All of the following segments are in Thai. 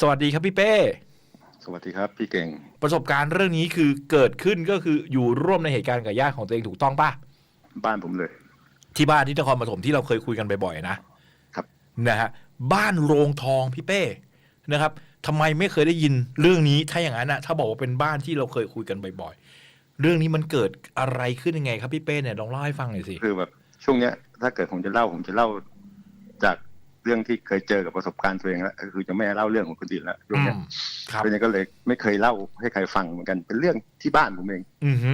สวัสดีครับพี่เป้ สวัสดีครับพี่เก่ง ประสบการณ์เรื่องนี้คือเกิดขึ้นก็คืออยู่ร่วมในเหตุการณ์กับญาติของตัวเองถูกต้องป่ะ บ้านผมเลย ที่บ้านที่นครปฐมที่เราเคยคุยกันบ่อยๆนะครับนะฮะบ้านโรงทองพี่เป้นะครับทำไมไม่เคยได้ยินเรื่องนี้ถ้าอย่างนั้นนะถ้าบอกว่าเป็นบ้านที่เราเคยคุยกันบ่อยๆ เรื่องนี้มันเกิดอะไรขึ้นยังไง ครับพี่เป้เนี่ยลองเล่าให้ฟังหน่อยสิคือแบบช่วงเนี้ยถ้าเกิดผมจะเล่าผมจะเล่าจาก เรื่องที่เคยเจอกับประสบการณ์ตัวเองแล้วก็คือจะไม่เล่าเรื่องของคนอื่นแล้วช่วงอืเนี้ยมครับเป็นยังก็เลยไม่เคยเล่าให้ใครฟังเหมือนกัน เป็นเรื่องที่บ้านผมเองอือฮึ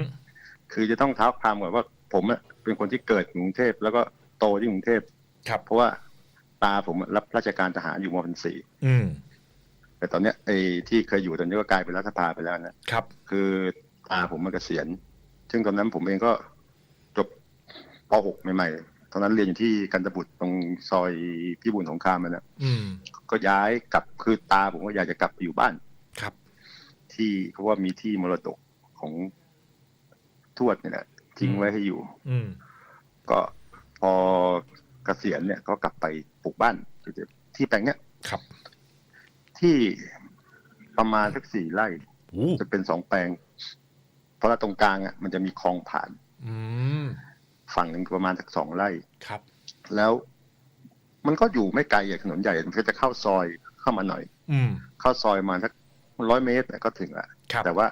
คือจะต้องเท้าความก่อนว่าผมอะเป็นคนที่เกิดอยู่กรุงเทพแล้วก็โตที่กรุงเทพครับ เพราะว่าตาผมรับราชการทหารอยู่มพันสี่อืมแต่ตอนเนี้ยไอ้ที่เคยอยู่ตอนนี้ก็กลายเป็นรัฐสภาไปแล้วนะครับ คือตาผมมาเกษียณซึ่งตอนนั้นผมเองก็จบป .6 ใหม่ๆ ตอนนั้นเรียนอยู่ที่กันตบุตรตรงซอยพี่บุญสงครามนั่นนะอืมก็ย้ายกลับคือตาผมก็อยากจะกลับไปอยู่บ้านครับ ที่เพราะว่ามีที่มรดกของทวดเนี่ยแหละทิ้งไว้ให้อยู่ อืมก็พอเกษียณเนี่ยก็กลับไปปลูกบ้านที่แปลงเนี้ยครับ ที่ประมาณสักสี่ไร่โอ้จะเป็นสองแปลง เพราะว่าตรงกลางอะมันจะมีคลองผ่าน อืม ฝั่งหนึ่งประมาณสักสองไร่ครับ แล้วมันก็อยู่ไม่ไกลจากถนนใหญ่มันก็จะเข้าซอยเข้ามาหน่อย อืมเข้าซอยมาสักร้อยเมตรเนี่ยก็ถึงละครับแต่ว่า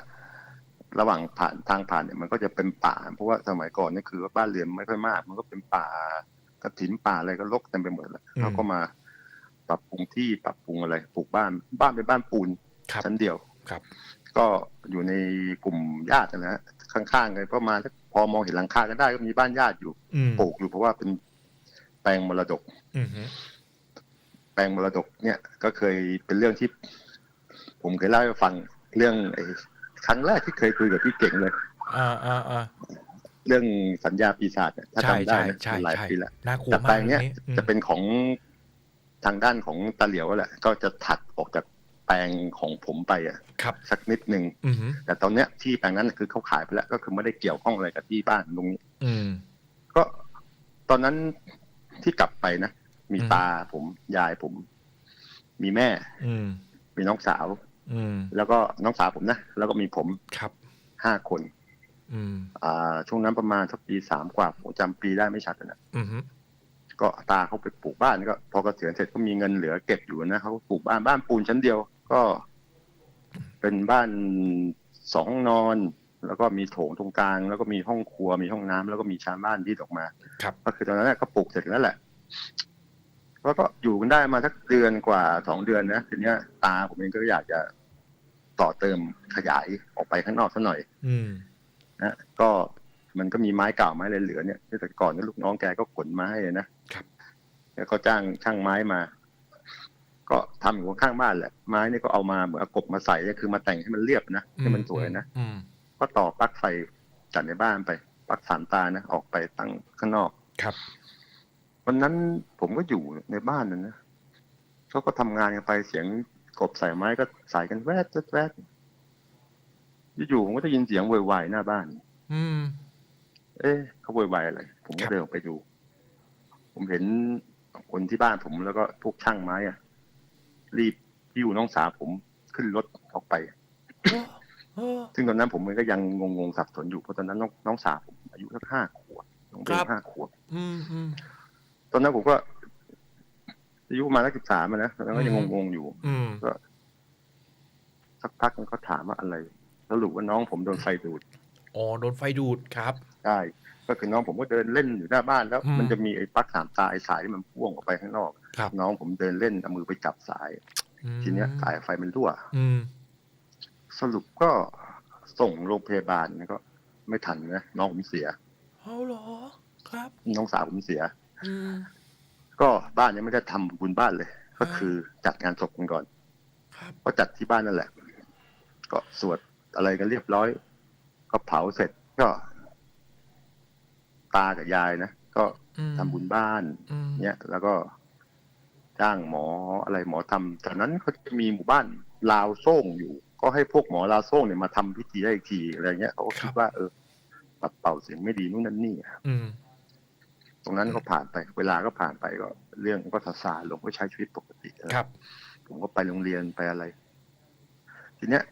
ระหว่างผ่านทางผ่านเนี่ยมันก็จะเป็นป่า เพราะว่าสมัยก่อนเนี่ยคือว่าบ้านเรือนไม่ค่อยมาก มันก็เป็นป่ากระถินป่าอะไรก็รกเต็มไปหมดแล้วเขาก็มาปรับปรุงที่ปรับปรุงอะไรปลูกบ้านบ้านเป็นบ้านปูนครับชั้นเดียวครับ ก็อยู่ในกลุ่มญาตินะฮะข้างๆกันประมาณสักพอมองเห็นหลังคากันได้ก็มีบ้านญาติอยู่อืมปลูกอยู่เพราะว่าเป็นแปลงมรดกอืมฮึแปลงมรดกเนี่ยก็เคยเป็นเรื่องที่ ผมเคยเล่าให้ฟังเรื่องไอ้ครั้งแรกที่เคยคุยกับพี่เก่งเลยอ่าอ่าอ่าเรื่องสัญญาปีศาจเนี่ยถ้าใช่จำได้ใช่นะใช่หลายใช่ปีแล้วน่ากลัวแต่แปมาลกงเนี้ยอืมจะเป็นของทางด้านของตาเหลียวแหละ ก็จะถัดออกจาก แปลงของผมไปอะครับสักนิดหนึ่งอืมฮึแต่ตอนเนี้ยที่แปลงนั้นคือเขาขายไปแล้ว ก็คือไม่ได้เกี่ยวข้องอะไรกับที่บ้านตรงนี้อืมก็ตอนนั้นที่กลับไปนะมีอืมตาผมยายผม มีแม่อืมมีน้องสาวอืมแล้วก็น้องสาวผมนะแล้วก็มีผมครับห้าคนอืมอ่า ช่วงนั้นประมาณสักปีสามกว่าผมจำปีได้ไม่ชัดนะอืมฮึก็ตาเขาไปปลูกบ้านก็ พอเกษียณเสร็จก็มีเงินเหลือเก็บอยู่นะเขาก็ปลูกบ้านบ้านปูนชั้นเดียว ก็ เป็นบ้านสองห้องนอน แล้วก็มีโถงตรงกลาง แล้วก็มีห้องครัวมีห้องน้ำแล้วก็มีชานบ้านที่ออกมา ครับ ก็คือตอนนั้นนะก็ปลูกเสร็จแล้วแหละแล้วก็อยู่กันได้มาสักเดือนกว่าสองเดือนนะทีเนี้ย ตาผมเองก็อยากจะต่อเติมขยายออกไปข้างนอกสักหน่อย อืมนะก็มันก็มีไม้เก่าไม้อะไรเหลือเนี่ยแต่ก่อนเนี่ยลูกน้องแกก็ขนมาให้นะครับ แล้วก็จ้างช่างไม้มา ก็ทำอยู่ข้างบ้านแหละไม้นี่ก็เอามาเหมือนเอากบมาใส่ก็คือมาแต่งให้มันเรียบนะให้มันสวยนะอืมก็ต่อปลั๊กไฟจากในบ้านไปปลั๊กสามตานะออกไปตั้งข้างนอกครับวันนั้นผมก็อยู่ในบ้านนั่นนะเขาก็ทำงานกันไปเสียงกบใส่ไม้ก็ใส่กันแวดแวดแวดอยู่ๆผมก็ได้ยินเสียงโวยวายหน้าบ้าน อืม เอ๊ะเขาโวยวายอะไรผมครัก็บเดินออกไปดู ผมเห็นคนที่บ้านผมแล้วก็พวกช่างไม้อะ รีบหิ้วน้องสาวผมขึ้นรถออกไปเออซึ่งตอนนั้นผมก็ยังงงๆสับสนอยู่เพราะตอนนั้นน้องน้องสาวผมอายุสักห้าขวบน้องเบครัลบห้าขวบอืมอืมตอนนั้นผมก็อายุประมาณสักสิบสามนะตอนนั้นก็ยังอืมงงๆอยู่อืมสักพักมันก็ถามว่าอะไรสรุปว่าน้องผมโดนไฟดูด อ๋อ โดนไฟดูดครับได้ ก็คือน้องผมก็เดินเล่นอยู่หน้าบ้านแล้วอืมมันจะมีไอ้ปลั๊กสามตาไอ้สายที่มันพ่วงออกไปข้างนอกครับน้องผมเดินเล่นเอามือไปจับสายอืมทีเนี้ยสายไฟมันรั่วอืมสรุปก็ส่งโรงพยาบาลก็ ไม่ทันนะน้องผมเสียเอาเหรอครับ น้องสาวผมเสียอืมก็บ้านยังไม่ได้ทำบุญบ้านเลย ก็อ่าคือจัดงานศพกันก่อนครับก็จัดที่บ้านนั่นแหละ ก็สวดอะไรกันเรียบร้อย ก็เผาเสร็จก็ ตากับยายนะก็อืมทำบุญบ้านอืมเนี่ยแล้วก็จ้างหมออะไรหมอทำจากนั้นเขาจะมีหมู่บ้านลาวโซ่งอยู่ ก็ให้พวกหมอลาวโซ่งเนี่ยมาทำพิธีให้อีกทีอะไรเงี้ยเขาก็คิดว่าเออปัดเป่าสิ่งไม่ดีนู่นนั่นนี่อืมตรงนั้นก็ผ่านไป เวลาก็ผ่านไปก็ เรื่องก็ซาซาลงก็ใช้ชีวิตปกติครับพผมก็ไปโรงเรียนไปอะไร ทีเนี้ย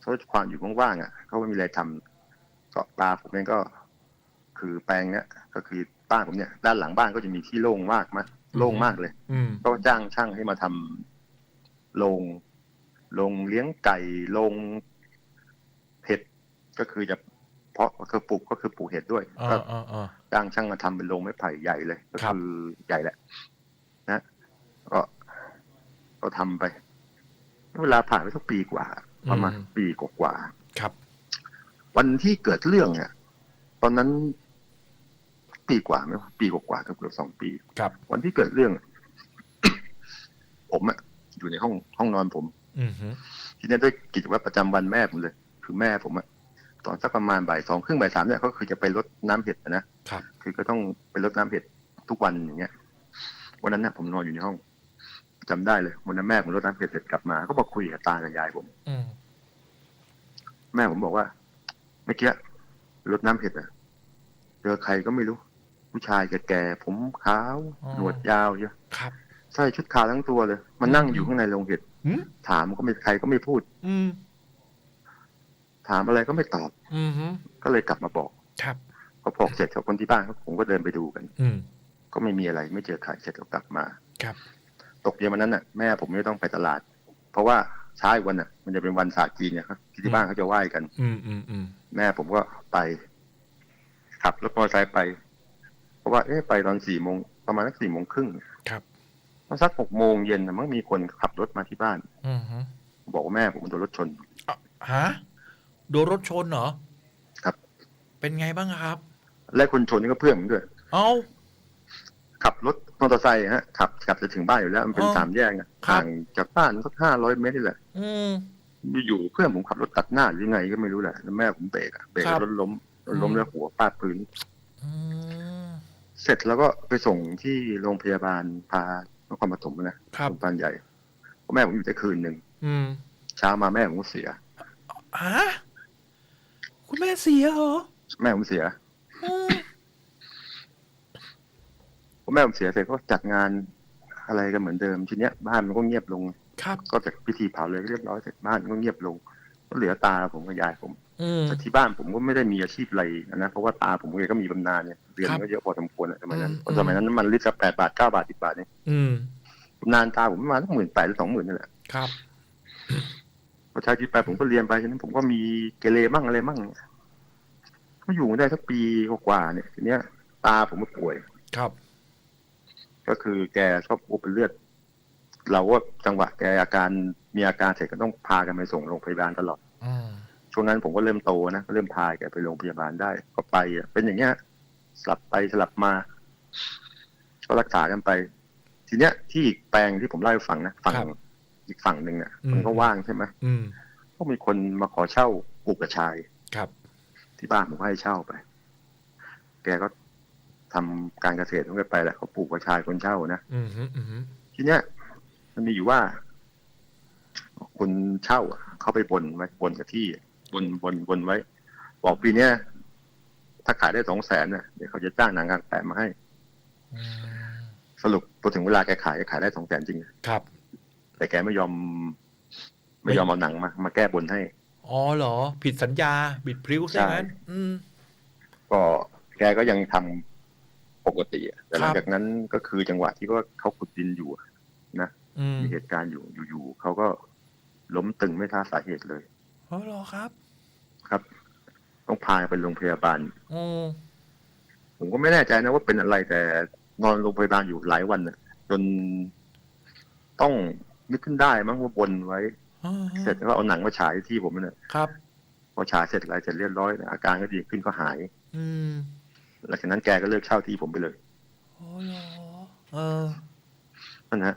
เขาความอยู่ว่างๆอะเขาไม่มีอะไรทำก็ตาผมเองก็ คือแปลงเนี้ยก็คือบ้านผมเนี่ย ด้านหลังบ้านก็จะมีที่โล่งมากมากโล่งมากเลยอืมก็จ้างช่างให้มาทำโรงโรงเลี้ยงไก่โรงเห็ดก็คือจะเพาะก็คือปลูกก็คือปลูกเห็ดด้วยอ่าก็อ่าอ่าจ้างช่างมาทำเป็นโรงไม้ไผ่ใหญ่เลย ก็ครับคือใหญ่แหละ นะก็ก็ทำไปเวลาผ่านไปสักปีกว่าประมาณปีกว่าครับๆวันที่เกิดเรื่องเนี่ย ตอนนั้น ปีกว่าไหมวะปีกว่าๆเกือบๆสองปีครับ วันที่เกิดเรื่อง ผมอะอยู่ในห้องห้องนอนผมอืมฮึทีนี้ด้วยกิจวัตรประจำวันแม่ผมเลย คือแม่ผมอะตอนสักประมาณบ่ายสองครึ่งบ่ายสามเนี่ยก็คือจะไปรดน้ำเห็ดอะนะครับ คือก็ต้องไปรดน้ำเห็ดทุกวันอย่างเงี้ย วันนั้นเนี่ยผมนอนอยู่ในห้องจำได้เลยวันนั้นแม่ผมรดน้ำเห็ดเสร็จกลับมา ก็มาคุยกับตากับยายผมอืมแม่ผมบอกว่าเมื่อกี้รดน้ำเห็ดอะเจอใครก็ไม่รู้ ผู้ชายแก่ๆผมขาวหนวดยาวเยอะครับใส่ชุดขาวทั้งตัวเลยมานั่งอยู่ข้างในโรงเห็ดอืมถามก็ไม่ใครก็ไม่พูด อืมถามอะไรก็ไม่ตอบ อืมฮึก็เลยกลับมาบอก ครับพอบอกเสร็จกับคนที่บ้านเขาผมก็เดินไปดูกัน อืมก็ไม่มีอะไรไม่เจอใครเสร็จก็กลับมาครับตกเย็นวันนั้นน่ะแม่ผมไม่ต้องไปตลาด เพราะว่าเช้าอีกวันน่ะ มันจะเป็นวันศาสตร์จีนเนี่ยครับที่บ้านเขาจะไหว้กัน อืมอืมอืมแม่ผมก็ไปขับรถมอเตอร์ไซค์ไปเพ ราะว่าเอ๊ะไปตอนสี่โมงประมาณสักสี่โมงครึ่งครับตอนสักหกโมงเย็นน่ะมันมีคนขับรถมาที่บ้านอืมฮึบอกว่าแม่ผมโดนรถชนอะฮะโดนรถชนเหรอครับ เป็นไงบ้างครับ และคนชนนี่ก็เพื่อนผมด้วย เอ้าขับรถมอเตอร์ไซค์ฮะขับกลับจะถึงบ้านอยู่แล้ว มันเป็นอ๋อสามแยกอะครับห่างจากบ้านสักห้าร้อยเมตรนี่แหละอืมอยู่ๆเพื่อนผมขับรถตัดหน้าหรือไงก็ไม่รู้แหละแล้วแม่ผมเบรกอะเบรกครับรถล้มรถล้มอืมแล้วหัวฟาดพื้นอืม เสร็จแล้วก็ไปส่งที่โรงพยาบาลพานครปฐมนะครับโรงพยาบาลใหญ่เพราะแม่ผมอยู่ได้คืนหนึ่งอืมเช้ามาแม่ผมก็เสียฮะคุณแม่เสียเหรอแม่ผมเสียอืมพอแม่ผมเสียเสร็จก็จัดงานอะไรกันเหมือนเดิมทีเนี้ยบ้านมันก็เงียบลงครับก็จากพิธีเผาเลยเรียบร้อยเสร็จบ้านก็เงียบลงก็ เหลือตาผมกับยายผมอืมแต่ที่บ้านผมก็ไม่ได้มีอาชีพอะไรนะเพราะว่าตาผมเองก็มีบำนาญเนี่ยเรียนครับก็เยอะพอสมควรอะสมัยนั้นอืมเพราะสมัยนั้นมันลิตรละแปดบาทเก้าบาทสิบบาทเนี่ยอืมบำนาญตาผมประมาณสักหมื่นแปดหรือสองหมื่นนี่แหละครับพอใช้ชีวิตไปผมก็เรียนไปฉะนั้นผมก็มีเกเรมั่งอะไรมั่งก็อยู่มาได้สักปีกว่าๆเนี่ยทีเนี้ย ตาผมก็ป่วยครับ ก็คือแกชอบอ้วกเป็นเลือด เราก็จังหวะแกอาการ มีอาการเสร็จก็ต้องพากันไปส่งโรงพยาบาลตลอดอืมช่วงนั้นผมก็เริ่มโตนะก็เริ่มพาแกไปโรงพยาบาลได้ก็ไปอะเป็นอย่างเงี้ยสลับไปสลับมา ก็รักษากันไป ทีเนี้ยที่อีกแปลงที่ผมเล่าให้ฟังนะฝั่งอีกฝั่งหนึ่งอะมันก็ว่างใช่ไหมอืมก็มีคนมาขอเช่าปลูกกระชายครับ ที่บ้านผมก็ให้เช่าไป แกก็ทำการเกษตรของแกไปแหละเขาปลูกกระชายคนเช่านะอืมฮึอืมฮึทีเนี้ยมันมีอยู่ว่า คนเช่าอะเขาไปบนไว้บนกับที่บนบนบนไว้ บอกปีเนี้ยถ้าขายได้สองแสนเนี่ยเดี๋ยวเขาจะจ้างหนังกลางแปลงมาให้อืมสรุปพอถึงเวลาแกขายแกขายได้สองแสนจริงครับ แต่แกไม่ยอม ไม่ยอมเอาหนังมา มาแก้บนให้ อ๋อเหรอ ผิดสัญญา บิดพริ้วใช่ไหมใช่อืมก็แกก็ยังทำปกติอะแต่หลัคงรับจากนั้นก็คือจังหวะที่ว่าเขาขุดดินอยู่อะอืมมีเหตุการณ์อยู่อยู่ๆเขาก็ ล้มตึงไม่ทราบสาเหตุเลยอ๋อเหรอครับ ครับ ต้องพาไปโรงพยาบาล อืมผมก็ไม่แน่ใจนะว่าเป็นอะไรแต่นอนโรงพยาบาลอยู่หลายวันน่ะจนต้องนึกขึ้นได้มั้งว่าบนไว้ อ่าเสร็จแล้วก็เอาหนังมาฉายที่ผมเนี่ยครับ พอฉายเสร็จอะไรเสร็จเรียบร้อยอาการก็ดีขึ้นก็หาย อืมหลังจากนั้นแกก็เลิกเช่าที่ผมไปเลยอ๋อเหรอเออ นั่นนะ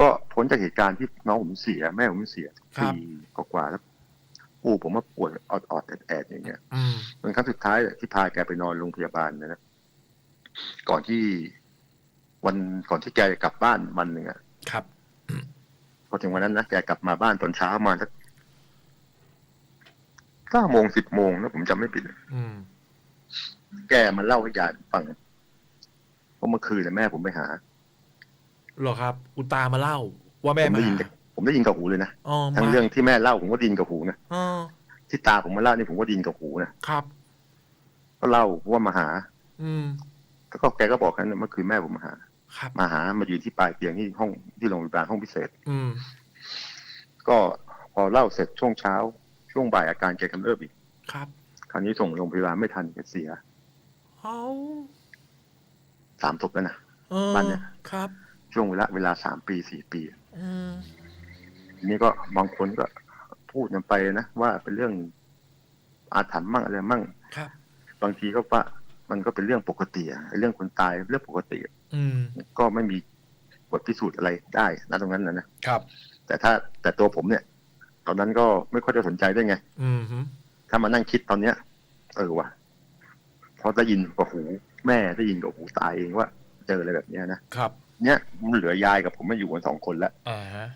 ก็พ้นจากเหตุการณ์ที่น้องผมเสียแม่ผมเสียครับปีกว่าๆแล้วปู่ผมมาป่วยออดๆแอดๆอย่างเงี้ยอืมเป็นครั้งสุดท้ายที่พาแกไปนอนโรงพยาบาลนะนะก่อนที่วันก่อนที่แกจะกลับบ้านวันหนึ่งอะครับพอถึงวันนั้นนะแกกลับมาบ้านตอนเช้ามาสักเก้าโมงสิบโมงนะผมจำไม่ผิดอืมแกมาเล่าให้ยายฟังว่าเมื่อคืนน่ะแม่ผมไปหาเหรอครับคุณตามาเล่า ว่าแม่ผมมาได้ยินหาแกผผมได้ยินกับหูเลยนะอ๋อทั้งมาเรื่องที่แม่เล่าผมก็ได้ยินกับหูนะอ๋อที่ตาผมมาเล่านี่ผมก็ได้ยินกับหูนะครับ ก็เล่าว่ามาหาอืมแล้วก็แกก็บอกกันเมื่อคืนแม่ผมมาหา ครับ มาหามายืนที่ปลายเตียงที่ห้องที่โรงพยาบาลห้องพิเศษ อืมก็พอเล่าเสร็จช่วงเช้า ช่วงบ่ายอาการแกกำเริบอีกครับคราวนี้ส่งโรงพยาบาลไม่ทันแกเสียเอาสามศพแล้วนะ เออบ้านเนี่ย ครับ ช่วงเวลาเวลาสามปีสี่ปีอืมทีนี้ก็บางคนก็พูดกันไปนะว่าเป็นเรื่องอาถรรพ์มั่งอะไรมั่งครับ บางทีก็ว่ามันก็เป็นเรื่องปกติอะไอ้เรื่องคนตายเรื่องปกติอะอืมก็ไม่มีบทพิสูจน์อะไรได้นะตรงนั้นนะนะครับ แต่ถ้าแต่ตัวผมเนี่ย ตอนนั้นก็ไม่ค่อยจะสนใจด้วยไง อืมฮึถ้ามานั่งคิดตอนเนี้ย เออว่ะพอได้ยินกับหู แม่ได้ยินกับหูตายเองว่า เจออะไรแบบเนี้ยนะครับ เนี้ยมันเหลือยายกับผมมาอยู่กันสองคนแล้วอ่าฮะ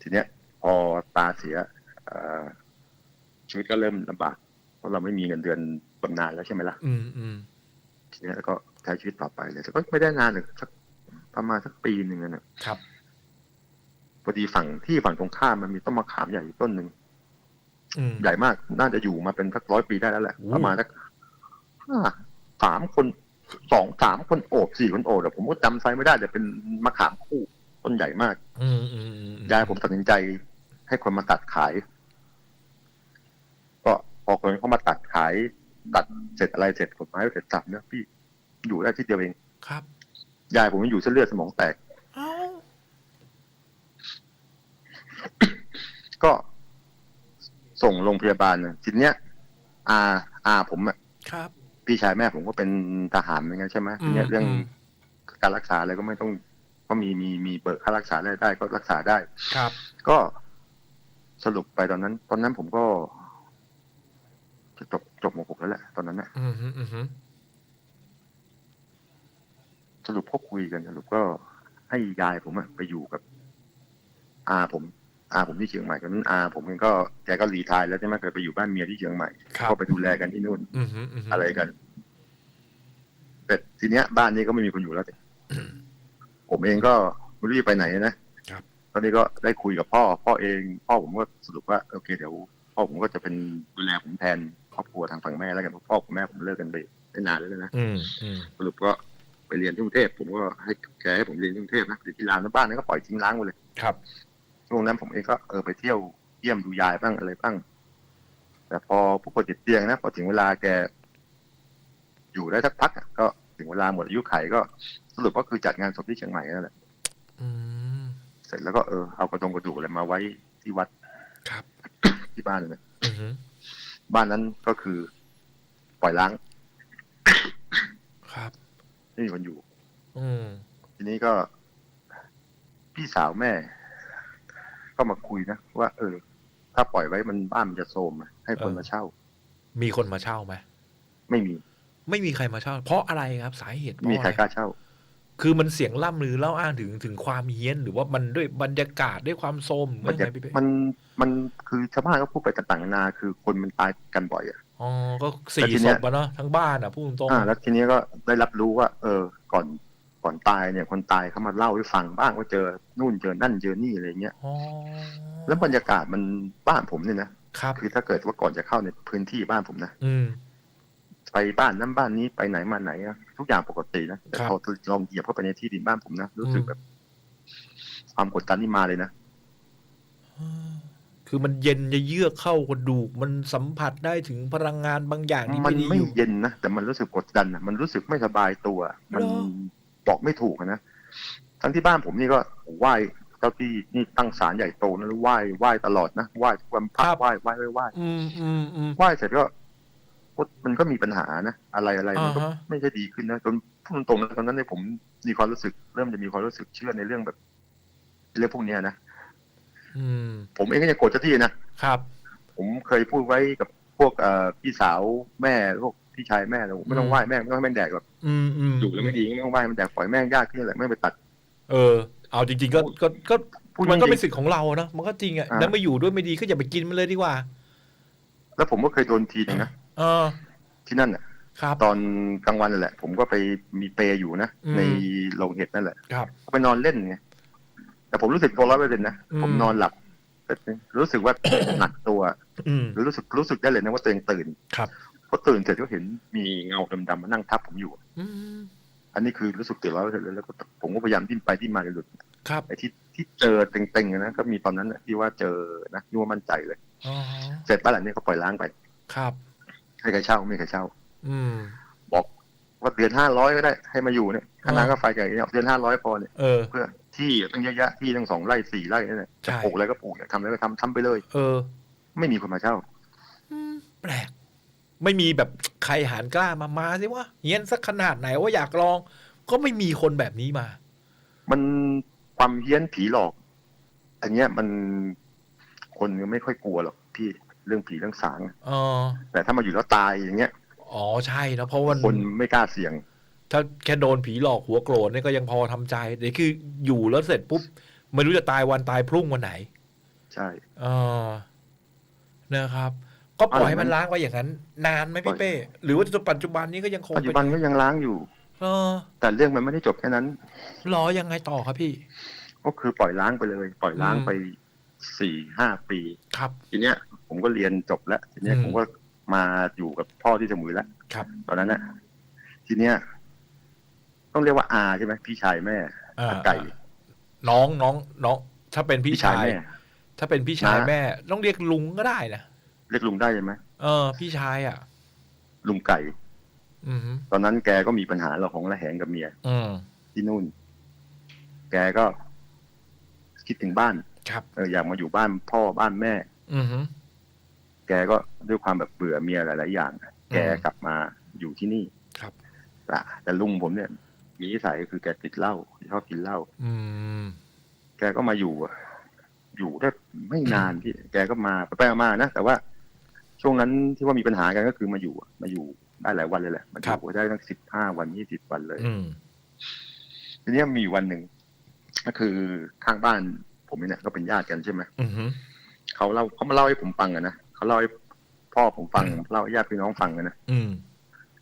ทีเนี้ย พอตาเสียเอ่อชีวิตก็เริ่มลำบากเพราะเราไม่มีเงินเดือนบำนาญแล้วใช่ไหมล่ะอืมอืมทีเนี้ยแล้วก็ใช้ชีวิตต่อไปเลยแต่ก็ไม่ได้นานเลยสักประมาณสักปีหนึ่งอะนะครับพอดีฝั่งที่ฝั่งตรงข้ามมันมีต้นมะขามใหญ่อยู่ต้นหนึ่งอืมใหญ่มากน่าจะอยู่มาเป็นสักร้อยปีได้แล้วแหละโอ้ประมาณสักห้าสามคน สองสามคนโอบสี่คนโอบแต่ผมก็จำไซส์ไม่ได้แต่เป็นมะขามคู่ต้นใหญ่มากอืมอืมอืมยายผมตัดสินใจ ให้คนมาตัดขาย ก็พอคนเขามาตัดขาย ตัดเสร็จอะไรเสร็จกฎหมายเสร็จสับเนี่ยพี่อยู่ได้ที่เดียวเองครับ ยายผมยังอยู่เส้นเลือดสมองแตกเอ้าก็ส่งโรงพยาบาลน่ะทีเนี้ยอาอาผมอะครับ พี่ชายแม่ผมก็เป็นทหารเหมือนกันใช่ไหมทีเนี้ยเรื่องมการรักษาอะไรก็ไม่ต้องก็มีมีมีเบิกค่ารักษาได้ได้ก็รักษาได้ครับ ก็สรุปไปตอนนั้น ตอนนั้นผมก็จะจบจบมหกแล้วแหละ ตอนนั้นนะอืมฮึอืมฮึสรุปก็คุยกันสรุปก็ให้ยายผมอะไปอยู่กับอาผม อาผมที่เชียงใหม่ตอนนั้นอาผมเองก็แกก็รีไทายแล้วใช่ไหมเคยไปอยู่บ้านเมียที่เชียงใหม่ครับก็ไปดูแลกันที่นู่นอืมฮึอืมฮึอะไรกันแต่ทีเนี้ยบ้านนี้ก็ไม่มีคนอยู่แล้วสิผมเองก็ไม่รู้จะไปไหนนะครับตอนนี้ก็ได้คุยกับพ่อ พ่อเองพ่อผมก็สรุปว่าโอเคเดี๋ยวพ่อผมก็จะเป็นดูแลผมแทนครอบครัวทางฝั่งแม่แล้วกันเพราะพ่อกับแม่ผมเลิกกันไปได้นานแล้วนะอืมอืมสรุปก็ไปเรียนที่กรุงเทพผมก็ให้แกให้ผมเรียนที่กรุงเทพนะเรียนที่รามแล้วบ้านนั้นก็ปล่อยทิ้งร้างไปเลยครับ ช่วงนั้นผมเองก็เออไปเที่ยวเยี่ยมดูยายบ้างอะไรบ้าง แต่พอผู้ป่วยติดเตียงนะพอถึงเวลาแก อยู่ได้สักพักอะก็ถึงเวลาหมดอายุไขก็สรุปก็คือจัดงานศพที่เชียงใหม่นั่นแหละอืมเสร็จแล้วก็เออเอากระดงกระดูกอะไรมาไว้ที่วัดครับ ที่บ้านเลยนะอืมฮึบ้านนั้นก็คือ ปล่อยล้าง ครับไม่มีคนอยู่ อืมทีนี้ก็พี่สาวแม่ ก็มาคุยนะว่าเออ ถ้าปล่อยไว้มันบ้านมันจะโทรมอะให้คนมาเช่า มีคนมาเช่าไหมไม่มี ไม่มีใครมาเช่า เพราะอะไรครับสาเหตุเพไม่มีราะใครอะไรกล้าเช่า คือมันเสียงล่ำลือเล่าอ้างถึงถึงความเฮี้ยน หรือว่ามันด้วยบรรยากาศด้วยความโทรมมันว่าจะไงพี่เป้มันมันคือชาวบ้านก็พูดไปต่างๆนานาคือคนมันตายกันบ่อยอะอ๋อก็แต่สี่ทีศเนี้ยพอะเนาะทั้งบ้านอะพูดตรงๆอ่าแล้วทีนี้ก็ได้รับรู้ว่า เออ ก่อน ก่อนตายเนี่ยคนตายเขามาเล่าให้ฟังบ้างว่าเจอนู่นเจอนั่นเจอนี่อะไรเงี้ยอ๋อแล้วบรรยากาศมันบ้านผมเนี่ยนะครับคือถ้าเกิดว่าก่อนจะเข้าในพื้นที่บ้านผมนะอืมไปบ้านนั้นบ้านนี้ไปไหนมาไหนอะทุกอย่างปกตินะแต่ครับพอลองเหยียบเข้าไปในที่ดินบ้านผมนะรู้สึกแบบ ความกดดันนี่มาเลยนะคือมันเย็นจะเยือกเข้ากระดูก มันสัมผัสได้ถึงพลังงานบางอย่างที่มัไม่นได้ไม่อยู่เย็นนะแต่มันรู้สึกกดดันอะมันรู้สึกไม่สบายตัว มันเหรอ บอกไม่ถูกอะนะทั้งที่บ้านผมนี่ก็ไหว้เจ้าที่นี่ตั้งศาลใหญ่โตนะแล้วไหว้ไหว้ตลอดนะไหว้ทุกวันพระไหว้ไหว้ไหว้ไหว้อืมอืมอืมไหว้เสร็จก็มันก็มีปัญหานะ อะไรอะไรมันก็อ่าฮะไม่ใช่ดีขึ้นนะจนพูดตรงๆนะตอนนั้นเนี่ยผมมีความรู้สึก เริ่มจะมีความรู้สึกเชื่อในเรื่องแบบเรื่องพวกเนี้ยนะอืมผมเองก็ยังโกรธเจ้าที่นะครับ ผมเคยพูดไว้กับพวกเอ่อพี่สาวแม่พวก พี่ชายแม่เราไม่ต้องไหว้แม่ไม่ต้องให้แม่งแดกหรอกอืมอืมอยู่แล้วไม่ดีไม่ต้องไหว้มันแดกปล่อยแม่งยากขึ้นแหละไม่ไปตัด เออ เอาจริง ๆ ก็ก็ก็พูดมันก็จริงๆเป็นสิทธิ์ของเราเนอะมันก็จริงอะอ่าแล้วไม่อยู่ด้วยไม่ดีก็อย่าไปกินมันเลยดีกว่า แล้วผมก็เคยโดนทีหนึงนะเออ ที่นั่นน่ะครับตอนกลางวันนั่นแหละ ผมก็ไปมีเปรย์อยู่นะอืมในโรงเห็ดนั่นแหละครับก็ไปนอนเล่นไงแต่ผมรู้สึกตัวร้อยเปอร์เซ็นต์นะอืมผมนอนหลับแต่รู้สึกว่าหนักตัวอืมรู้สึกรู้สึกได้เลยนะว่าตัวเองตื่นครับ พอตื่นเสร็จก็เห็นมีเงาดำๆมานั่งทับผมอยู่อืมอันนี้คือรู้สึกตื่นร้อยเปอร์เซ็นต์เลยแล้วก็ผมก็พยายามดิ้นไปดิ้นมาเลยหลุดครับไอ้ที่ที่เจอเต็งๆนะก็มีตอนนั้นน่ะที่ว่าเจอนะที่ว่ามั่นใจเลยอ๋อเสร็จบ้านหลังนี้ก็ปล่อยล้างไป ครับ ให้ใครเช่าไม่ให้ใครเช่า อืม บอกว่าเดือนห้าร้อยก็ได้ ให้มาอยู่เนี่ยค่าน้ำค่าไฟจ่ายเนี่ยเดือนห้าร้อยพอเนี่ยเออเพื่อที่ตั้งเยอะแยะที่ตั้งสองไร่สี่ไร่นั่นแหละจะใช่ปลูกอะไรก็ปลูกเนี่ยทำอะไรก็ทำทำไปเลย เออ ไม่มีคนมาเช่าแปลก ไม่มีแบบใครหารกล้ามามาสิวะเฮียนสักขนาดไหนว่าอยากลอง ก็ไม่มีคนแบบนี้มา มันความเฮี้ยนผีหลอก อันเนี้ยมันคนยังไม่ค่อยกลัวหรอกพี่เรื่องผีเรื่องสางเออแต่ถ้ามาอยู่แล้วตายอย่างเงี้ย อ๋อใช่นะเพราะวันคนไม่กล้าเสี่ยง ถ้าแค่โดนผีหลอกหัวโกรธเนี่ยก็ยังพอทำใจเดี๋ยวคืออยู่แล้วเสร็จปุ๊บไม่รู้จะตายวันตายพรุ่งวันไหน ใช่เออนะครับ ก็ปล่อยให้เอาอย่างนั้มันนล้างไว้อย่างนั้น นานไหมปล่พี่อยเป้ หรือว่าจนปัจจุบันนี้ก็ยังคงปัจจุเป็นบันก็ยังล้างอยู่เออแต่เรื่องมันไม่ได้จบแค่นั้นรอยังไงต่อครับพี่ ก็คือปล่อยล้างไปเลย ปล่อยล้างอืมไปสี่ห้าปี ครับ ทีเนี้ย ผมก็เรียนจบแล้ว ทีเนี้ยอืมผมก็มาอยู่กับพ่อที่สมุยแล้วครับ ตอนนั้นน่ะทีเนี้ย ต้องเรียกว่าอาใช่ไหมพี่ชายแม่อ่าอาไก่ น้องน้องน้องถ้าเป็นพี่ชายแม่ถ้าเป็นพี่ชายน้าแม่ ต้องเรียกลุงก็ได้นะ เรียกลุงได้ใช่ไหมเออ พี่ชายอะ ลุงไก่อืมตอนนั้นแกก็มีปัญหาเราของระแหงกับเมียอืมที่นู่น แกก็ คิดถึงบ้านครับเอออยากมาอยู่บ้านพ่อบ้านแม่ อืมแกก็ด้วยความแบบเบื่อเมียหลาย ๆ อย่างอะแกกลับมาอยู่ที่นี่ครับแต่แต่ลุงผมเนี่ย มีนิสัยคือแกติดเหล้าชอบกินเหล้าอืมแกก็มาอยู่อะอยู่ได้ไม่นานที่ แกก็มาไปๆมาๆนะแต่ว่า ช่วงนั้นที่ว่ามีปัญหากันก็คือมาอยู่อะมาอยู่ได้หลายวันเลยแหละมาอยู่ได้ตั้งสิบห้าวันยี่สิบวันเลยอืมทีเนี้ยมีวันหนึ่งก็คือข้างบ้านผมเนี่ยก็เป็นญาติกันใช่ไหมอืมเขาเล่าเขามาเล่าให้ผมฟังกันนะเขาเล่าให้พ่อผมฟังเล่าให้ญาติพี่น้องฟังกันนะอืม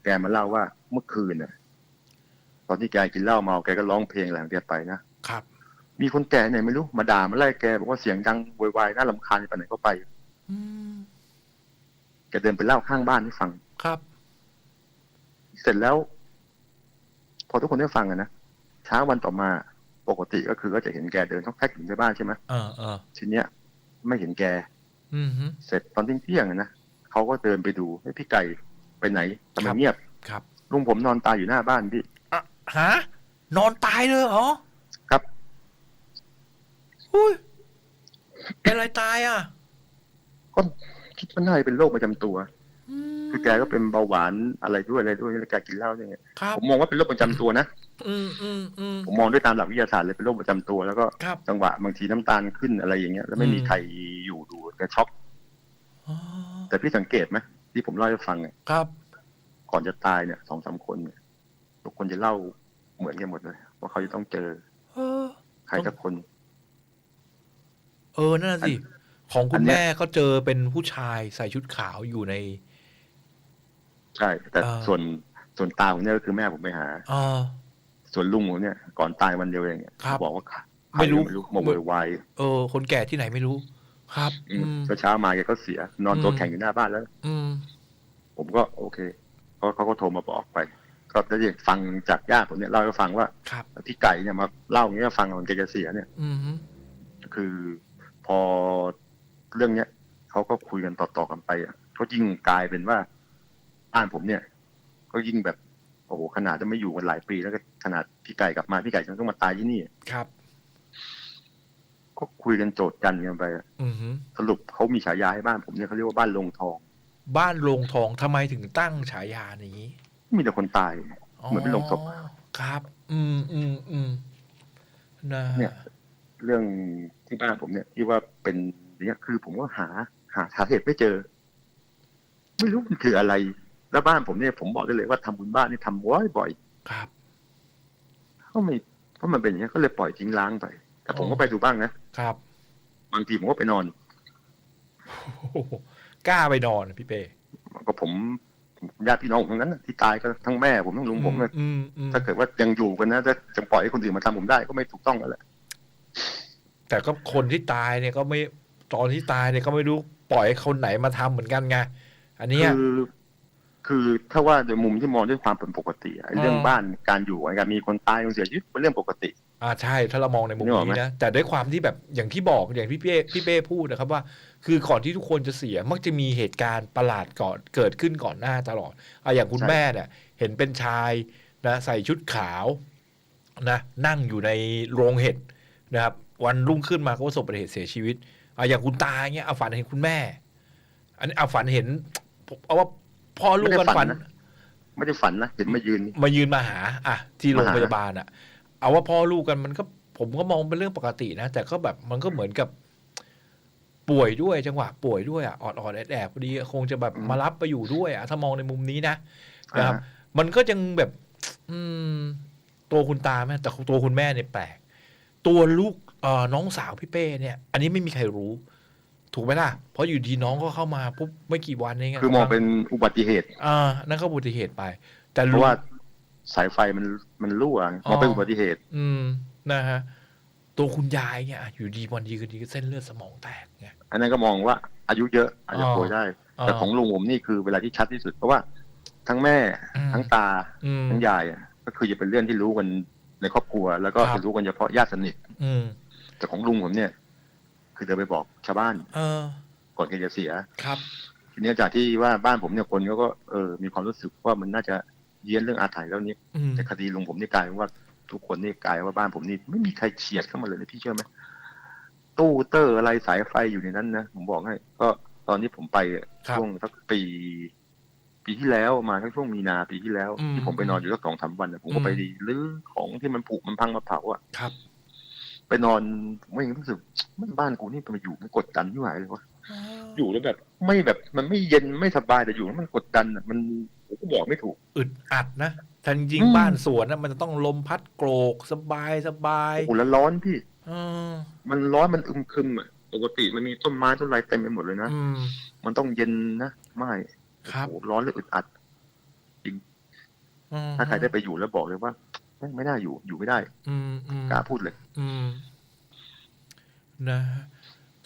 แกมาเล่าว่าเมื่อคืนน่ะ ตอนที่แกกินเหล้าเมาแกก็ร้องเพลงหลังแกไปนะครับ มีคนแก่เนี่ยไม่รู้มาด่ามาไล่แกบอกว่าเสียงดังโวยวายน่าลำคาญไปไหนก็ไปอืม แกเดินไปเล่าข้างบ้านให้ฟัง ครับ เสร็จแล้ว พอทุกคนได้ฟังกันนะเช้าวันต่อมาปกติก็คือก็จะเห็นแกเดินท้อกแท็กถึงในบ้านใช่ไหมเออเออทีเนี้ย ไม่เห็นแกอืมเสร็จตอนเที่ยงๆอะนะเขาก็เดินไปดูให้ยพี่ไก่ไปไหนทำไมครับเงียบครับลุงผมนอนตายอยู่หน้าบ้านพี่อะฮะนอนตายเลยเหรอครับอุ้ยเป็นอะไรตายอะก็ คิดว่าน่าจะเป็นโรคประจำตัวมคือแกก็เป็นเบาหวานอะไรด้วยอะไรด้วยแล้วแกกินเหล้าเนี่ยครับผมมองว่าเป็นโรคประจำตัวนะอืมอืมอืมผมมองด้วยตามหลักวิทยาศาสตร์เลยเป็นโรคประจำตัวแล้วก็ครับจังหวะบางทีน้ำตาลขึ้นอะไรอย่างเงี้ย แล้วไม่มีอืมใครอยู่ดูแกช็อกอ๋อแต่พี่สังเกตไหมที่ผมเล่าให้ฟังเนี่ยครับ ก่อนจะตายเนี่ยสองสามคนเนี่ยทุกคนจะเล่าเหมือนกันหมดเลย ว่าเขาจะต้องเจอเออใครสักคน เออนั่นนะสิ ของคุอัณนเนี้ยแม่ก็เจอเป็นผู้ชายใส่ชุดขาวอยู่ใน ใช่ แต่อ่าส่วนส่วนตาผมเนี่ยก็คือแม่ผมไปหาอ่าส่วนลุงผมเนี่ย ก่อนตายวันเดียวเองเนี่ยครับบอกว่าใคไม่รู้ไม่รู้มาโวยวายเออ คนแก่ที่ไหนไม่รู้ ครับอือืมมก็เช้ามาแกก็เสีย นอนตัวอืมแข็งอยู่หน้าบ้านแล้ว อืมผมก็โอเคเขาเขาก็โทรมาบอกไป ก็ได้ฟังจากญาติผมเนี่ยเล่าให้ฟังว่าครับพี่ไก่เนี่ยมาเล่าอย่างเงี้ยฟังก่อนแกจะเสียเนี่ย อืมคือพอ เรื่องเนี้ยเขาก็คุยกันต่อๆกันไปอะก็ยิ่งกลายเป็นว่าบ้านผมเนี่ย ก็ยิ่งแบบโอ้โหขนาดจะไม่อยู่กันหลายปีแล้วก็ขนาดพี่ไก่กลับมาพี่ไก่ยังต้องมาตายที่นี่ครับ ก็คุยกันโจทย์กันกันไปอะอืมสรุปเขามีฉายาให้บ้านผมเนี่ยเขาเรียกว่าบ้านลงทอง บ้านโรงทองทำไมถึงตั้งฉายานี้ มีแต่คนตายเหมือนเป็นโรงศพครับ อืมอืมอืมนะเนี่ย เรื่องที่บ้านผมเนี่ยที่ว่าเป็นอย่าง เนี้ยคือผมก็หาหาสาเหตุไม่เจอ ไม่รู้มันคืออะไร แล้วบ้านผมเนี่ยผมบอกได้เลยว่าทำบุญบ้านนี่ทำบ่อยบ่อยครับๆก็ไม่เพราะมันเป็นอย่างนี้ยก็เลยปล่อยทิ้งล้างไป แต่ผมก็ไปดูบ้างนะครับ บางทีผมก็ไปนอนโอ้โหกล้าไปนอนพี่เป้ก็ผมญาติพี่น้องผมทั้งนั้นน่ะที่ตายก็ทั้งแม่ผมทั้งลุงผมเนี่ยอืมอืมถ้าเกิดว่ายังอยู่กันนะจะจะปล่อยให้คนอื่นมาทำผมได้ก็ไม่ถูกต้องกันแหละแต่ก็คนที่ตายเนี่ยก็ไม่ ตอนที่ตายเนี่ยก็ไม่รู้ปล่อยให้คนไหนมาทำเหมือนกันไงอันเนี้ยคือคือถ้าว่าโดยมุมที่มองด้วยความเป็นปกติอะไอ้เรื่องอืมบ้านการอยู่การมีคนตายคนเสียชีวิตเป็นเรื่องปกติ อ่าใช่ ถ้าเรามองในมุมนึกออกไหมนี้นะแต่ด้วยความที่แบบอย่างที่บอกอย่างที่พี่เป้พี่เป้พูดนะครับว่า คือก่อนที่ทุกคนจะเสียมักจะมีเหตุการณ์ประหลาดก่อนเกิดขึ้นก่อนหน้าตลอดอะอย่างคุณแม่เนี่ย เห็นเป็นชายนะใส่ชุดขาวนะนั่งอยู่ในโรงเห็ดนะครับ วันรุ่งขึ้นมาก็ประสบอุบัติเหตุเสียชีวิต อะอย่างคุณตาเงี้ยเอาฝันเห็นคุณแม่ อันนี้เอาฝันเห็นเอาว่าพ่อลูกกันไม่ได้ฝัฝันนนะไม่ได้ฝันนะเห็นมายืน มายืนมาหา อะ ที่โรงมาหาพยาบาลอะ เอาว่าพ่อลูกกันมันก็ผมก็มองเป็นเรื่องปกตินะ แต่ก็แบบมันก็เหมือนกับ ป่วยด้วยจังหวะป่วยด้วยอะออดออดแอดแอดพอดีคงจะแบบมารับไปอยู่ด้วยอะถ้ามองในมุมนี้นะนะครับอ่ามันก็ยังแบบ อืม ตัวคุณตาแม่แต่ตัวคุณแม่เนี่ยแปลกตัวลูกเอ่อ น้องสาวพี่เป้เนี่ย อันนี้ไม่มีใครรู้ ถูกไหมล่ะ เพราะอยู่ดีน้องก็เข้ามาปุ๊บไม่กี่วันเองะคือมองเป็นอุบัติเหตุอ่านั่นก็อุบัติเหตุไป แต่เพรู้ราะว่าสายไฟมันมันรั่วมองเป็นอุบัติเหตุ อืมนะฮะตัวคุณยายเนี่ยอยู่ดีวันดีคืนดีก็เส้นเลือดสมองแตกไงอันนั้นก็มองว่าอายุเยอะอาจจะอ๋อป่วยได้อ๋อแต่ของลุงผมนี่คือเวลาที่ชัดที่สุด เพราะว่าทั้งแม่อืมทั้งตาอืมทั้งยายอะก็คือจะเป็นเรื่องที่รู้กันในครอบครัว แล้วก็ครับจะรู้กันเฉพาะญาติสนิท อืม แต่ของลุงผมเนี่ย คือเดินไปบอกชาวบ้าน เออ ก่อนแกจะเสีย ครับ ทีนี้จากที่ว่าบ้านผมเนี่ยคนเขาก็เออมีความรู้สึกว่ามันน่าจะเยี้ยนเรื่องอาถรรพ์แล้วนี้ อืมแต่คดีลุงผมนี่กลายเป็นว่าทุกคนนี่กลายว่าบ้านผมนี่ไม่มีใครเฉียดเข้ามาเลยนะพี่เชื่อไหมตู้เตอร์อะไรสายไฟอยู่ในนั้นนะผมบอกให้ ก็ตอนที่ผมไปอะครับ ช่วงสักปี ปีที่แล้วมาทั้งช่วงมีนาปีที่แล้ว อืมที่ผมไปนอนอยู่สักสองสามวันอะผมก็อืมไปดีรื้อของที่มันผุมันพังมาเผาอะ ครับ ไปนอนผมก็ยังรู้สึกมันบ้านกูนี่มันอยู่มันกดดันที่ไหนเลยวะอยู่แล้วแบบ ไม่แบบมันไม่เย็นไม่สบายแต่อยู่แล้วมันกดดันอะมันผมก็บอกไม่ถูกอึดอัดนะทันจริงอืมบ้านสวนนะมันจะต้องลมพัดโกรกสบายสบายโอ้โหแล้วร้อนพี่เออมันร้อนมันอึมครึมอะปกติมันมีต้นไม้ต้นอะไรเต็มไปหมดเลยนะอืมมันต้องเย็นนะไม่ครับโอ้โหร้อนและอึดอัดอืมถ้าใครได้ไปอยู่แล้วบอกเลยว่า ไม่ไม่น่าอยู่อยู่ไม่ได้ อืมอืมกล้าพูดเลย อืมนะฮะ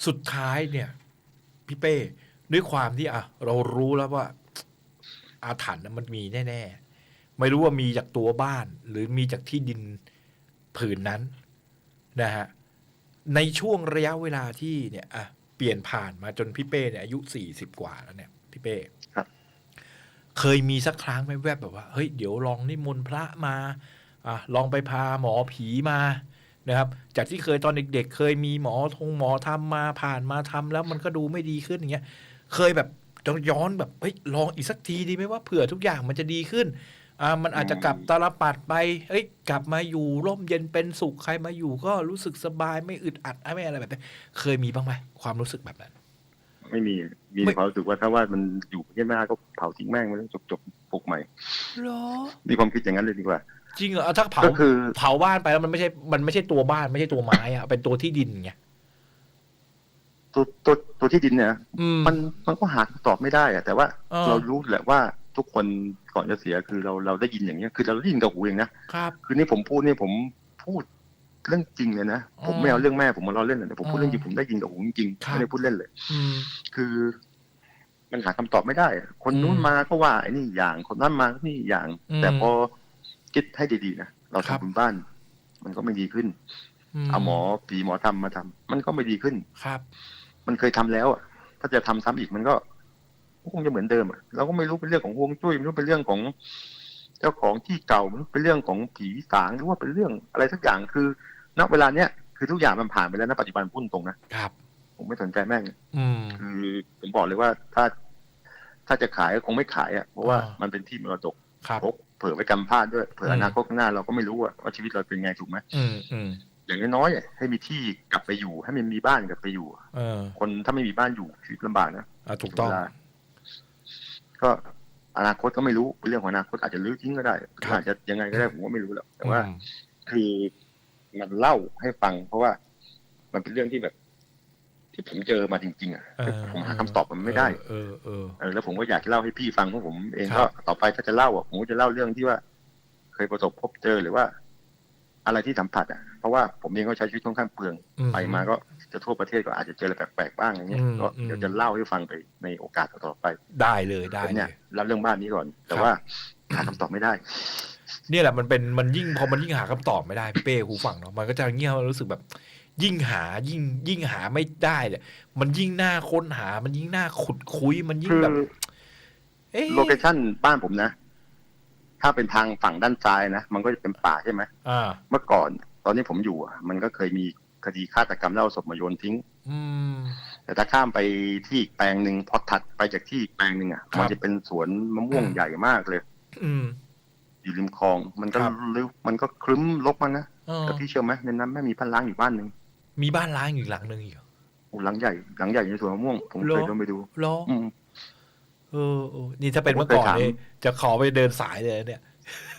สุดท้ายเนี่ย พี่เป้ ด้วยความที่อะ เรารู้แล้วว่า อาถรรพ์น่ะมันมีแน่ ๆ ไม่รู้ว่ามีจากตัวบ้าน หรือมีจากที่ดินผืนนั้น นะฮะ ในช่วงระยะเวลาที่เนี่ยอะเปลี่ยนผ่านมาจนพี่เป้เนี่ยอายุสี่สิบกว่าแล้วเนี่ยพี่เป้ครับเคยมีสักครั้งไหมแวบแบบว่า เฮ้ย เดี๋ยวลองนิมนต์พระมา อะลองไปพาหมอผีมานะครับ จากที่เคยตอนเด็กๆ เคยมีหมอทงหมอทำมาผ่านมาทำแล้วมันก็ดูไม่ดีขึ้นอย่างเงี้ย เคยแบบต้องย้อนแบบเฮ้ยลองอีกสักทีดีไหมว่าเผื่อทุกอย่างมันจะดีขึ้นอ่ามันอาจจะกลับตาลปัดไปเฮ้ยกลับมาอยู่ร่มเย็นเป็นสุขใครมาอยู่ก็รู้สึกสบายไม่อึดอัดไม่อะไรแบบนี้เคยมีบ้างไหมความรู้สึกแบบนั้น ไม่มีมีไม่ความรู้สึกว่าถ้าว่ามันอยู่ไม่ได้ก็เผาทิ้งแม่งไปแล้วจบจบปลูกใหม่หรอมีความคิดอย่างนั้นเลยดีกว่า จริงเหรอเอาถ้าเผาก็คือเผาบ้านไปแล้วมันไม่ใช่ มันไม่ใช่ตัวบ้านไม่ใช่ตัวไม้อะเป็นตัวที่ดินไงตัวตัวตัวที่ดินเนี่ยอืม มันมันก็หาคำตอบไม่ได้อะแต่ว่าเออ เรารู้แหละว่าทุกคนก่อนจะเสียคือเราเราได้ยินอย่างเงี้ยคือเราได้ยินกับหูเองนะครับ คือนี่ผมพูดนี่ผมพูดเรื่องจริงเลยนะอ๋อผมไม่เอาเรื่องแม่ผมมาล้อเล่นเลยนะผมพูดอ๋อเรื่องจริงผมได้ยินกับหูจริงๆครับ ไม่ได้พูดเล่นเลย อืม คือมันหาคำตอบไม่ได้อะคนนู้นอืมมาก็ว่าไอ้นี่อย่าง คนนั้นมาก็นี่อย่าง อืม แต่พอ คิดให้ดีๆนะเราครับทำบุญบ้าน มันก็ไม่ดีขึ้นเอาหมอผีหมอทำมาทำมันก็ไม่ดีขึ้นครับ มันเคยทำแล้วอะถ้าจะทำซ้ำอีกมันก็ก็คงจะเหมือนเดิมอะเราก็ไม่รู้เป็นเรื่องของฮวงจุ้ยไม่รู้เป็นเรื่องของเจ้าของที่เก่าไม่รู้เป็นเรื่องของผีสางหรือว่าเป็นเรื่องอะไรสักอย่างคือณเวลาเนี้ยคือทุกอย่างมันผ่านไปแล้วนะปัจจุบันพุ่นตรงนะครับ ผมไม่สนใจแม่งอืมคือผมบอกเลยว่าถ้า ถ้าจะขายก็คงไม่ขายอะเพราะว่าอ่ามัมันเป็นที่มรดกครับพก เผื่อไว้กำพลาดด้วยเผื่อมอนาคตข้างหน้าเราก็ไม่รู้อะว่าชีวิตเราเป็นไงถูกไหมอืมอืมอย่างน้อยๆอะให้มีที่กลับไปอยู่ ให้มันมีบ้านกลับไปอยู่เออคนถ้าไม่มีบ้านอยู่ชีวิตลำบากนะอะถูกต้องเวลาก็อนาคตก็ไม่รู้เป็นเรื่องของอนาคตอาจจะลื้อทิ้งก็ได้ครับอาจจะยังไงก็ได้ผมก็ไม่รู้หรอกแต่ว่าอืมคือมันเล่าให้ฟัง เพราะว่า มันเป็นเรื่องที่แบบ ที่ผมเจอมาจริง ๆอะเออผมหาคำตอบมันไม่ได้เออเออเออแล้วผมก็อยากเล่าให้พี่ฟังเพราะผมเองครัก็บต่อไปถ้าจะเล่าอะผมก็จะเล่าเรื่องที่ว่า เคยประสบพบเจอหรือว่า อะไรที่สัมผัสอะเพราะว่าผมเองก็ใช้ชีวิตค่อนข้างเปลืองอืมไปมาก็จะทั่วประเทศก็อาจจะเจออะไรแปลกๆบ้างอย่างเงี้ยอืมก็อืมเดี๋ยวจะเล่าให้ฟังไปในโอกาสต่อๆไป ได้เลยได้แต่เลเนี่ยยรับเรื่องบ้านนี้ก่อน แต่ครับว่าหาคำตอบไม่ได้เนี่ยแหละมันเป็นมันยิ่งพอมันยิ่งหาคำตอบไม่ได้พี่เป้หูฟังเนาะมันก็จะเงี้ยรู้สึกแบบ ยิ่งหายิ่งยิ่งหาไม่ได้เนี่ยมันยิ่งน่าค้นหา มันยิ่งน่าขุดคุยมันยิ่งคือแบบเอ๊ะโลเคชั่นบ้านผมนะ ถ้าเป็นทางฝั่งด้านซ้ายนะมันก็จะเป็นป่าใช่ไหมอ่าเมื่อก่อน ตอนนี้ผมอยู่อะมันก็เคยมีคดีฆาตกรรมแล้วเอาศพมาโยนทิ้งอืมแต่ถ้าข้ามไปที่อีกแปลงหนึ่งพอถัดไปจากที่อีกแปลงหนึ่งอะครับมันจะเป็นสวนมะม่วงอืมใหญ่มากเลย อืมอยู่ริมคลอง มันก็ครับลึกมันก็ครึ้มรกมันนะเออแต่พี่เชื่อไหมในนั้นไม่มีบ้านล้างอยู่บ้านหนึ่ง มีบ้านล้างอยู่อีกหลังหนึ่งอีกเหรอโอ้หลังใหญ่หลังใหญ่ในสวนมะม่วง ผมเหรเคอยเดินไปดูเหรออืมเออเออนี่ถ้าเป็นผมเมื่อก่อนเคยถามเนี่ยจะขอไปเดินสายเลยเนี่ย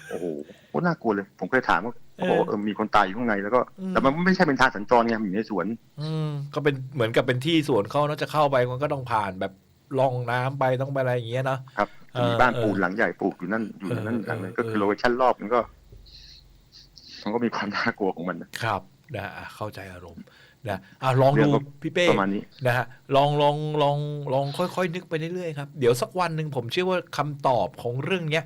โอ้โหโคตรน่ากลัวเลย ผมเคยถามว่าเออเขาบอกว่าเออมีคนตายอยู่ข้างในแล้วก็อืมแต่มันไม่ใช่เป็นทางสัญจรไงมันอยู่ในสวน อืมก็เป็นเหมือนกับเป็นที่สวนเขาเนาะจะเข้าไปมันก็ต้องผ่านแบบล่องน้ำไปต้องไปอะไรอย่างเงี้ยเนาะครับเออมีบ้านเออปูนหลังใหญ่ปลูกอยู่นั่นอยู่ในนั้นเออหลังนึงเออก็คือเออโลเคชั่นรอบมันก็ มันก็มีความน่ากลัวของมันนะครับ นะอะเข้าใจอารมณ์นะอะลองเรื่ดูองก็พี่เป้ประมาณนี้นะฮะลองลองลองลองค่อยๆนึกไปเรื่อยๆครับ เดี๋ยวสักวันหนึ่งผมเชื่อว่าคำตอบของเรื่องเนี้ย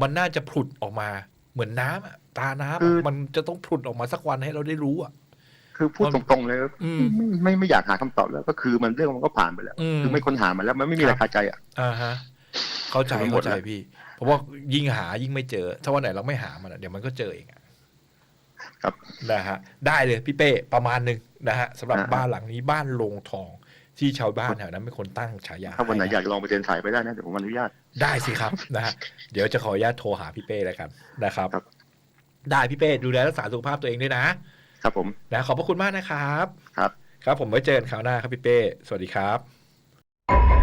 มันน่าจะผุดออกมาเหมือนน้ำอะตาน้ำอะคือมันจะต้องผุดออกมาสักวันให้เราได้รู้อะคือพูดมันตรงๆเลยอืมไม่ไม่ไม่อยากหาคำตอบแล้ว ก็คือมันเรื่องมันก็ผ่านไปแล้วอืมคือไม่ค้นหามันแล้วมันไม่มีอะไรครับคาใจอะอ่าฮะเข้าใจคือมันหมเข้าดใจแล้วพี่เพราะว่ายิ่งหายิ่งไม่เจอ ถ้าวันไหนเราไม่หามันอะเดี๋ยวมันก็เจอเองอะ ครับนะฮะได้เลยพี่เป้ประมาณหนึ่งนะฮะสำหรับอ่าบ้านหลังนี้บ้านโลงทองที่ชาวบ้านแถวนั้นเป็นคนตั้งฉายาถ้าวันไหนให้ะอยากลองไปเดินสายไปได้นะเดี๋ยวผมอนุญาตได้สิครับนะฮะเดี๋ยวจะขออนุญาตโทรหาพี่เป้แล้วกันนะครับครับ ได้พี่เป้ดูแลรักษาสุขภาพตัวเองด้วยนะ ครับผมนะขอบพระคุณมากนะครับ ครับ ครับผมไว้เจอกันคราวหน้าครับพี่เป้สวัสดีครับ